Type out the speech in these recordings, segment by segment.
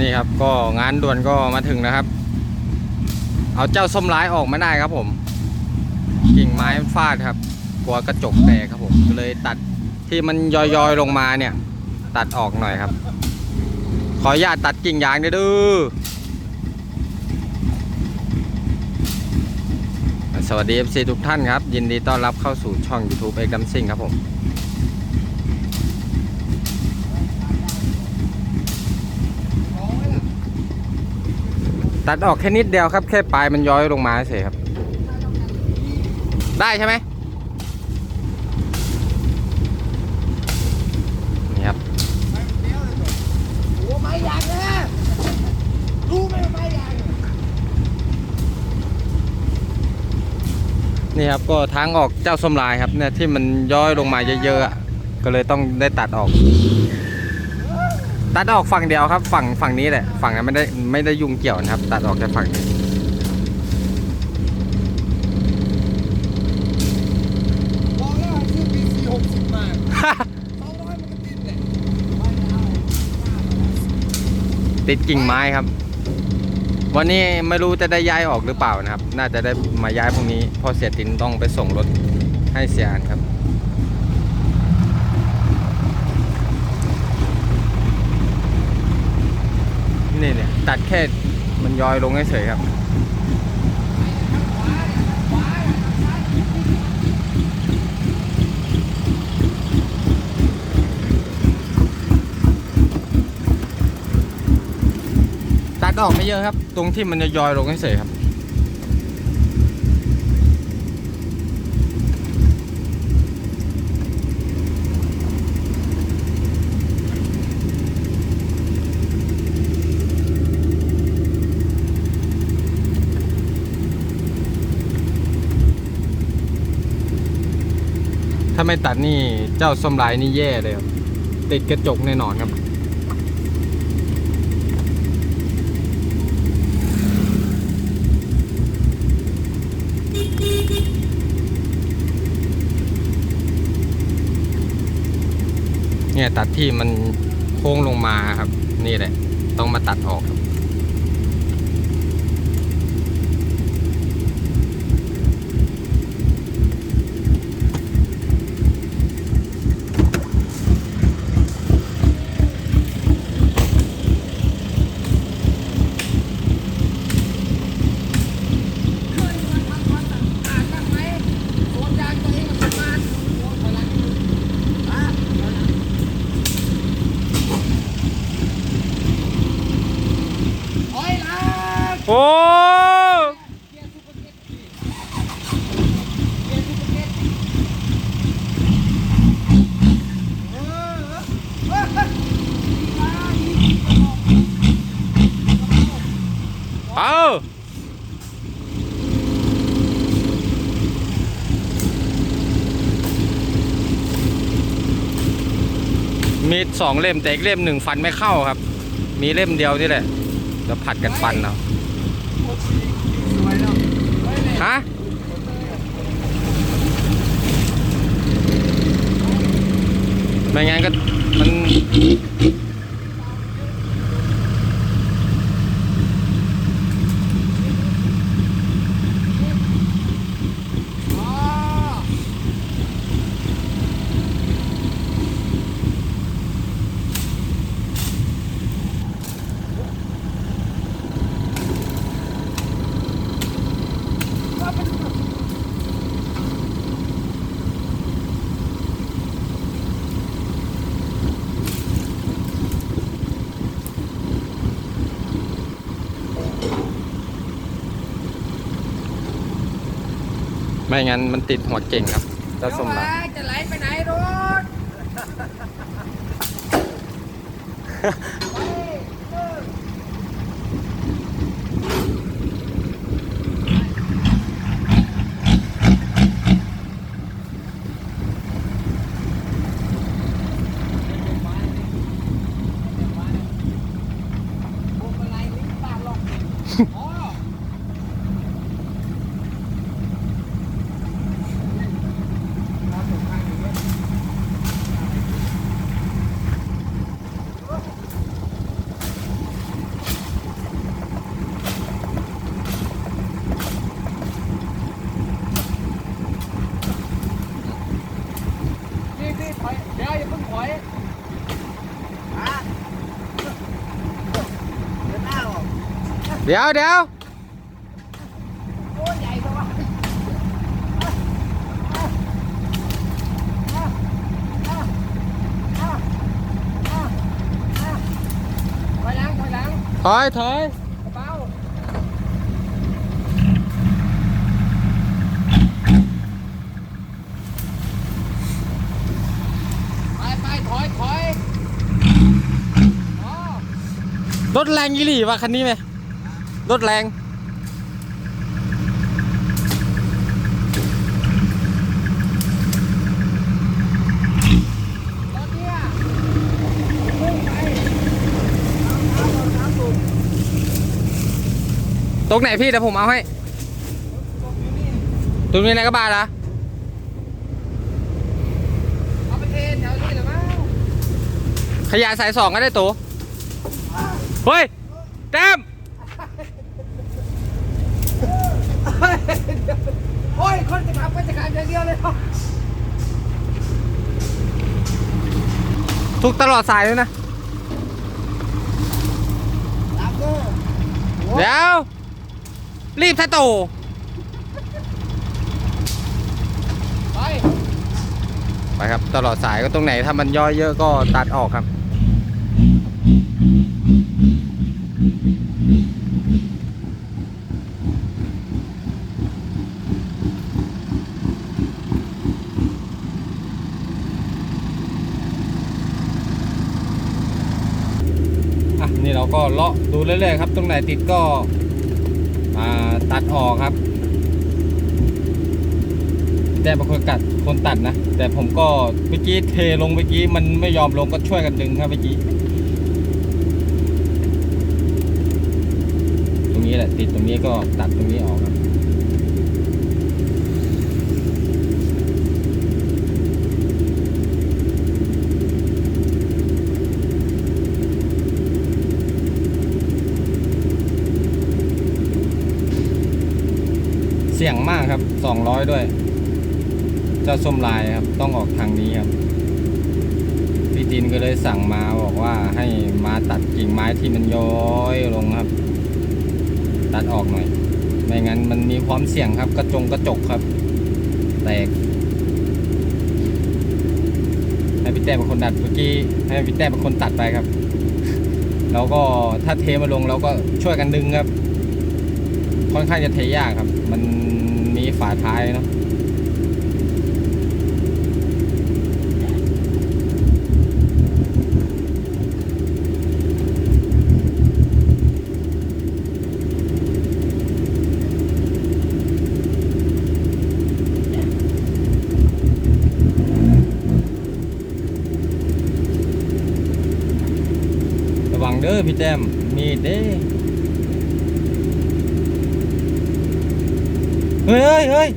นี่ครับก็งานด่วนก็มาถึงนะครับ เอาเจ้าส้มร้ายออกไมาได้ครับผม กิ่งไม้ฟาดครับ กลัวกระจกแตกครับผมก็เลยตัดที่มันยอยๆลงมาเนี่ย ตัดออกหน่อยครับ ขออนุญาตตัดกิ่งยางด้วยดื้อสวัสดี FC ทุกท่านครับ ยินดีต้อนรับเข้าสู่ช่อง YouTube เอกดัมซิงครับผม ตัดออกแค่นิดเดียวครับ แค่ปลายมันย้อยลงมาเฉยครับ ได้ใช่ไหมนี่ครับโอ้ไม่อยากนะรู้ไหมว่าไม่อยากนี่ครับก็ทางออกเจ้าสมลายครับเนี่ยที่มันย้อยลงมาเยอะๆอะก็เลยต้องได้ตัดออก ตัดออกฝั่งเดียวครับ ฝั่งฝั่งนี้แหละ ฝั่งนั้นไม่ได้ไม่ได้ยุ่งเกี่ยวนะครับ ตัดออกแค่ฝั่งนี้บอกแล้วให้ซื้อปีสี่หกสิบมาสองร้อยมันก็ติดเลยไม่เอาติดกิ่งไม้ครับ วันนี้ไม่รู้จะได้ย้ายออกหรือเปล่านะครับ น่าจะได้มาย้ายพรุ่งนี้เพอเสียตินต้องไปส่งรถให้เสียอันครับ นี่เนี่ยตัดแค่มันย้อยลงเฉยครับตัดออกไม่เยอะครับ ตรงที่มันจะย้อยลงเฉยครับ ไม่ตัดนี่เจ้าส้มลายนี่แย่เลยครับติดกระจกแน่นอนครับ เนี่ยตัดที่มันโค้งลงมาครับ นี่แหละ ต้องมาตัดออกครับ เคยมาทำความสะอาดบ้างไหมสวนยางตัวเองมันมาโอ้ยพลังอะโอ้ยล่ะ โอ้ เกียร์ซุปเปอร์เก็ตเกียร์ซุปเปอร์เก็ตเออเออเออเออเอามีดสองเล่มแต่อีกเล่มหนึ่งฟันไม่เข้าครับ มีเล่มเดียวนี่แหละจะผัดกันฟันเอา ฮะไม่งั้นก็มัน อ๋อ ไม่งั้นมันติดหัวเก่งครับเจ้าสมบัติจะไหลไปไหนรถอ๋อ เดี๋ยวเดี๋ยวโอ้ยใหญ่จังวะถอยหลังถอยถอยระเป๋าไปไปถอยถอยรถแรงยี่หลี่วะคันนี้ไหม รถแรง ตรงไหนพี่เดี๋ยวผมเอาให้ ตรงนี้ในกระบะเหรอเอาไปเทแถวนี้เหรือมั้งขยะสายสองก็ได้ตัวเฮ้ยแต้ม โอ้ย คนจะขับก็จะขับอย่างเดียวเลยเนาะทุกตลอดสายเลยนะตามเด้อเดี๋ยว รีบถ้าโต ไป ไปครับ ตลอดสายก็ตรงไหนถ้ามันย่อยเยอะก็ตัดออกครับ อะ นี่เรา ก็เลาะดูเรื่อยๆครับตรงไหนติดก็ตัดออกครับ แต่บางคนกัดคนตัดนะ แต่ผมก็เมื่อกี้เทลงเมื่อกี้มันไม่ยอมลงก็ช่วยกันดึงครับเมื่อกี้ตรงนี้แหละติดตรงนี้ก็ตัดตรงนี้ออกครับ เสี่ยงมากครับ 200 ด้วย เจ้าส้มลายครับ ต้องออกทางนี้ครับ พี่ดินก็เลยสั่งมาบอกว่าให้มาตัดกิ่งไม้ที่มันย้อยลงครับ ตัดออกหน่อย ไม่งั้นมันมีความเสี่ยงครับ กระจงกระจกครับ แตก ให้พี่แต้เป็นคนตัดเมื่อกี้ให้พี่แต้เป็นคนตัดไปครับ แล้วก็ถ้าเทมาลงเราก็ช่วยกันดึงครับ ค่อนข้างจะเทยากครับ ฝาท้ายเนาะระวังเด้อพี่แต้มมีดเด้ เฮ้ยเฮ้ย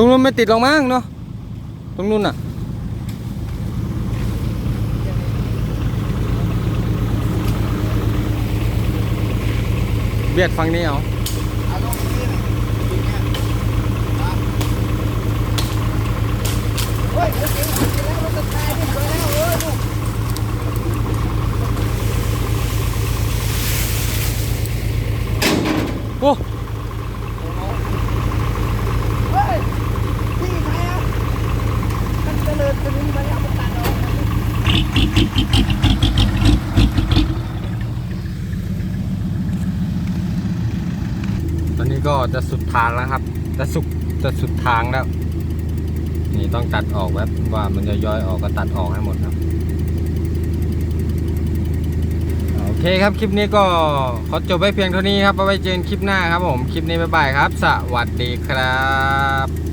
รงนู้นไม่ติดหรอกมั้งเนาะตรงนู้นอะเบียดฝั่งนี้เอาเอาลงตรงนี้เลยตรงเนี้ยครับเฮ้ยเดี๋ยวเดี๋ยวเดี๋ยวแล้วมันจะตายที่เปิดแล้วเออลูก โอ้ มึงไปเอาไปตัดออก ตอ นนี้ก็จะสุดทางแล้วครับ จะสุกจะสุดทางแล้ว นี่ต้องตัดออกแบบว่ามันจะย้อยออกก็ตัดออกให้หมดครับ โอเคครับ คลิปนี้ก็ขอจบไว้เพียงเท่านี้ครับไว้เจอกันคลิปหน้าครับผม คลิปนี้บ๊ายบายครับ สวัสดีครับ